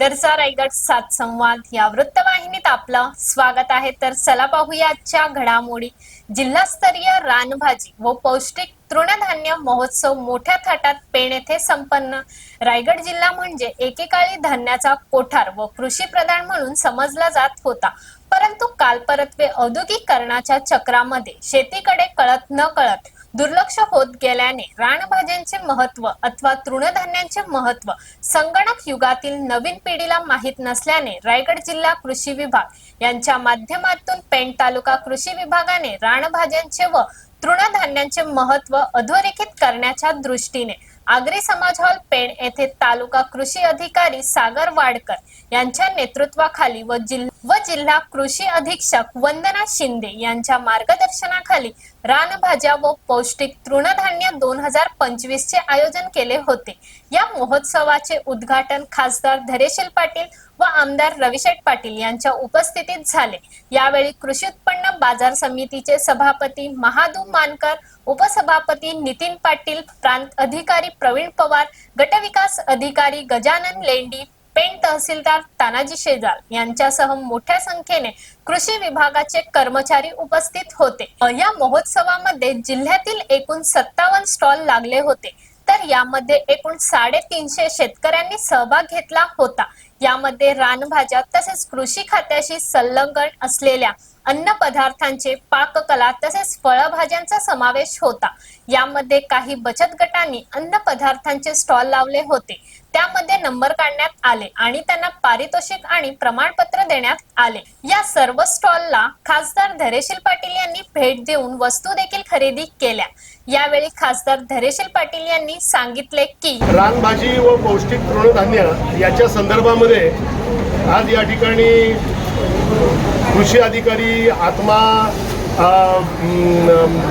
गरजा रायगड सात संवाद या वृत्तवाहिनीत आपलं स्वागत आहे. तर चला पाहूया आजच्या घडामोडी. जिल्हास्तरीय रानभाजी व पौष्टिक तृणधान्य महोत्सव मोठ्या थाटात पेण येथे संपन्न. रायगड जिल्हा म्हणजे एकेकाळी धान्याचा कोठार व कृषी प्रधान म्हणून समजला जात होता. परंतु कालपरत्वे औद्योगिकरणाच्या चक्रामध्ये शेतीकडे कळत न कळत दुर्लक्ष होत गेल्याने रानभाज्यांचे महत्त्व अथवा तृणधान्यांचे महत्त्व संगणक युगातील नवीन पिढीला माहीत नसल्याने रायगड जिल्हा कृषी विभाग यांच्या माध्यमातून पेण तालुका कृषी विभागाने रानभाज्यांचे व तृणधान्यांचे महत्त्व अधोरेखित करण्याच्या दृष्टीने आगरी समाज हॉल पेण येथे तालुका कृषी अधिकारी सागर वाडकर यांच्या नेतृत्वाखाली व जिल्हा व जिल्हा कृषी अधीक्षक वंदना शिंदे यांच्या मार्गदर्शनाखाली रानभाज्या व पौष्टिक तृणधान्य दोन हजार पंचवीस चे आयोजन केले होते. या महोत्सवाचे उद्घाटन खासदार धरेशील पाटील व आमदार रविशेठ पाटील यांच्या उपस्थितीत झाले. यावेळी कृषी उत्पन्न बाजार समितीचे सभापती महादू मानकर उपसभापती नितीन पाटील प्रांत अधिकारी प्रवीण पवार गटविकास अधिकारी गजानन लेंडी पेण तहसीलदार तानाजी शेजाल यांच्यासह मोठ्या संख्येने कृषी विभागाचे कर्मचारी उपस्थित होते. या महोत्सवामध्ये जिल्ह्यातील एकूण सत्तावन्न स्टॉल लागले होते. तर यामध्ये एकूण साडेतीनशे शेतकऱ्यांनी सहभाग घेतला होता. यामध्ये रानभाज्या तसेच कृषी खात्याशी संलग्न असलेल्या अन्न पदार्थांचे पाककला तसेच फळभाज्यांचा समावेश होता. यामध्ये काही बचत गटांनी अन्न पदार्थांचे स्टॉल लावले होते. त्यामध्ये नंबर काढण्यात आले आणि त्यांना पारितोषिक आणि प्रमाणपत्र देण्यात आले. या सर्व स्टॉलला खासदार धरेशील पाटील यांनी भेट देऊन वस्तू देखील खरेदी केल्या. यावेळी खासदार धरेशील पाटील यांनी सांगितले की रानभाजी व पौष्टिक तृणधान्य याच्या संदर्भामध्ये आज या ठिकाणी कृषी अधिकारी आत्मा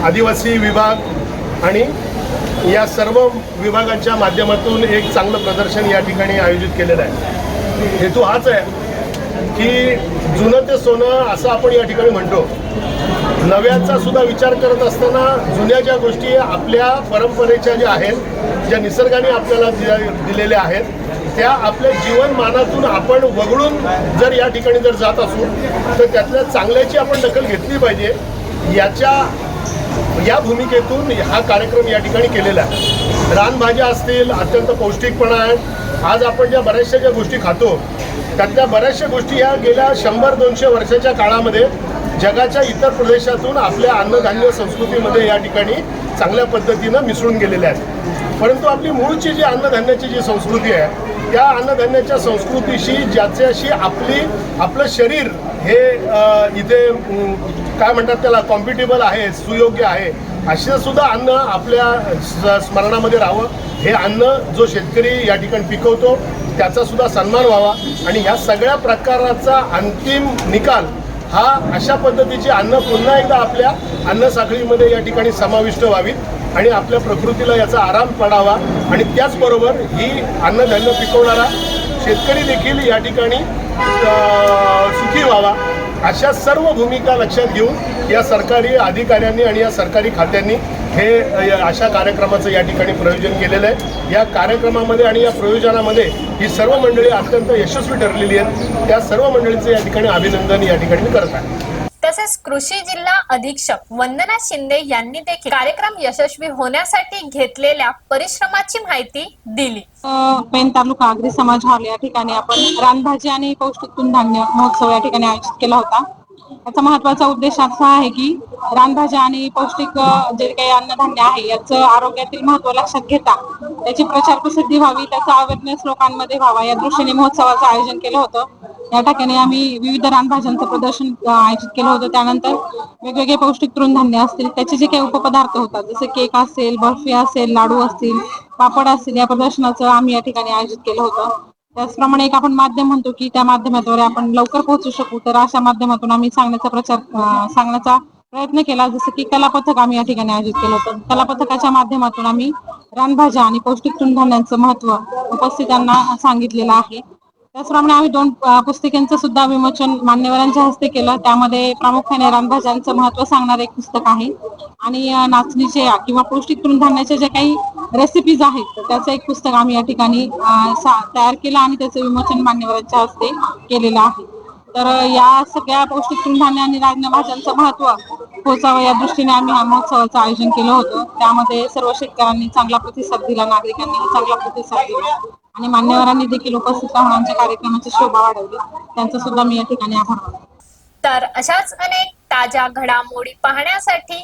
आदिवासी विभाग आणि या सर्व विभागांच्या माध्यमातून एक चांगलं प्रदर्शन या ठिकाणी आयोजित केलेलं आहे. हेतू हाच आहे की जुनं ते सोनं असं आपण या ठिकाणी म्हणतो. नव्याचा सुद्धा विचार करत असताना जुन्या ज्या गोष्टी आपल्या परंपरेच्या ज्या आहेत ज्या निसर्गाने आपल्याला दिल्या- दिलेल्या आहेत त्या आपल्या जीवनमानातून आपण वगळून जर या ठिकाणी जर जात असू तर त्यातल्या चांगल्याची आपण दखल घेतली पाहिजे. याच्या या भूमिकेतून हा कार्यक्रम या ठिकाणी केलेला आहे. रानभाज्या असतील अत्यंत पौष्टिकपणा आहे. आज आपण ज्या बऱ्याचशा ज्या गोष्टी खातो त्यातल्या बऱ्याचशा गोष्टी या गेल्या शंभर दोनशे वर्षाच्या काळामध्ये जगाच्या इतर प्रदेशातून आपल्या अन्नधान्य संस्कृतीमध्ये या ठिकाणी चांगल्या पद्धतीनं मिसळून गेलेल्या आहेत. परंतु आपली मूळची जी अन्नधान्याची जी संस्कृती आहे त्या अन्नधान्याच्या संस्कृतीशी ज्याच्याशी आपली आपलं शरीर हे इथे काय म्हणतात त्याला कॉम्पिटेबल आहे सुयोग्य आहे असे सुद्धा अन्न आपल्या स्मरणामध्ये राहावं. हे अन्न जो शेतकरी या ठिकाणी पिकवतो त्याचा सुद्धा सन्मान व्हावा. आणि ह्या सगळ्या प्रकाराचा अंतिम निकाल हा अशा पद्धतीची अन्न पुन्हा एकदा आपल्या अन्न साखळीमध्ये या ठिकाणी समाविष्ट व्हावीत आणि आपल्या प्रकृतीला याचा आराम पडावा. आणि त्याचबरोबर ही अन्नधान्य पिकवणारा शेतकरी देखील या ठिकाणी सुखी व्हावा. अशा सर्व भूमिका लक्षात घेऊन या सरकारी अधिकाऱ्यांनी आणि या सरकारी खात्यांनी हे अशा कार्यक्रमाचं या ठिकाणी प्रयोजन केलेलं आहे. या कार्यक्रमामध्ये आणि या प्रयोजनामध्ये ही सर्व मंडळी अत्यंत यशस्वी ठरलेली आहेत. त्या सर्व मंडळींचं या ठिकाणी अभिनंदन या ठिकाणी मी करत आहे. तसेच कृषी जिल्हा अधीक्षक वंदना शिंदे यांनी देखील कार्यक्रम यशस्वी होण्यासाठी घेतलेल्या परिश्रमाची माहिती दिली. पेन तालुका आगरी समाज हॉल या ठिकाणी आपण रानभाजी आणि पौष्टिक धान्य महोत्सव या ठिकाणी आयोजित केला होता. याचा महत्त्वाचा उद्देश असा आहे की रानभाज्या आणि पौष्टिक जे काही अन्नधान्य आहे याचं आरोग्यातील महत्त्व लक्षात घेता. त्याची प्रचार प्रसिद्धी व्हावी त्याचा अवेअरनेस लोकांमध्ये व्हावा. या दृष्टीने महोत्सवाचं आयोजन केलं होतं. या ठिकाणी आम्ही विविध रानभाज्यांचं प्रदर्शन आयोजित केलं होतं. त्यानंतर वेगवेगळे पौष्टिक तृणधान्य असतील त्याचे जे काही उपपदार्थ होतात जसे केक असेल बर्फी असेल लाडू असतील पापड असतील या प्रदर्शनाचं आम्ही या ठिकाणी आयोजित केलं होतं. त्याचप्रमाणे एक आपण माध्यम म्हणतो की त्या माध्यमाद्वारे आपण लवकर पोहोचू शकू. तर अशा माध्यमातून आम्ही सांगण्याचा प्रचार सांगण्याचा प्रयत्न केला. जसं की कलापथक आम्ही या ठिकाणी आयोजित केलं होतं. कलापथकाच्या माध्यमातून आम्ही रानभाज्या आणि पौष्टिक तृणधान्यांचं महत्त्व उपस्थितांना सांगितलेलं आहे. त्याचप्रमाणे आम्ही दोन पुस्तिकेचं सुद्धा विमोचन मान्यवरांच्या हस्ते केलं. त्यामध्ये प्रामुख्याने रानभाज्यांचं महत्त्व सांगणारं एक पुस्तक आहे. आणि नाचणीचे किंवा पौष्टिक तृणधान्याच्या ज्या काही रेसिपीज आहेत. तर त्याचं एक पुस्तक आम्ही या ठिकाणी तयार केलं आणि त्याचं विमोचन मान्यवरांच्या हस्ते केलेलं आहे. तर या सगळ्या पौष्टिक तृणधान्य आणि राजन्य भाज्यांचं महत्त्व पोचावं या दृष्टीने आम्ही हा महोत्सवाचं आयोजन केलं होतं. त्यामध्ये सर्व शेतकऱ्यांनी चांगला प्रतिसाद दिला नागरिकांनी चांगला प्रतिसाद दिला आणि मान्यवरांनी देखील उपस्थित राहून आमच्या कार्यक्रमाची शोभा वाढवली. त्यांचा सुद्धा मी या ठिकाणी आभार तर अशाच अनेक ताज्या घडामोडी पाहण्यासाठी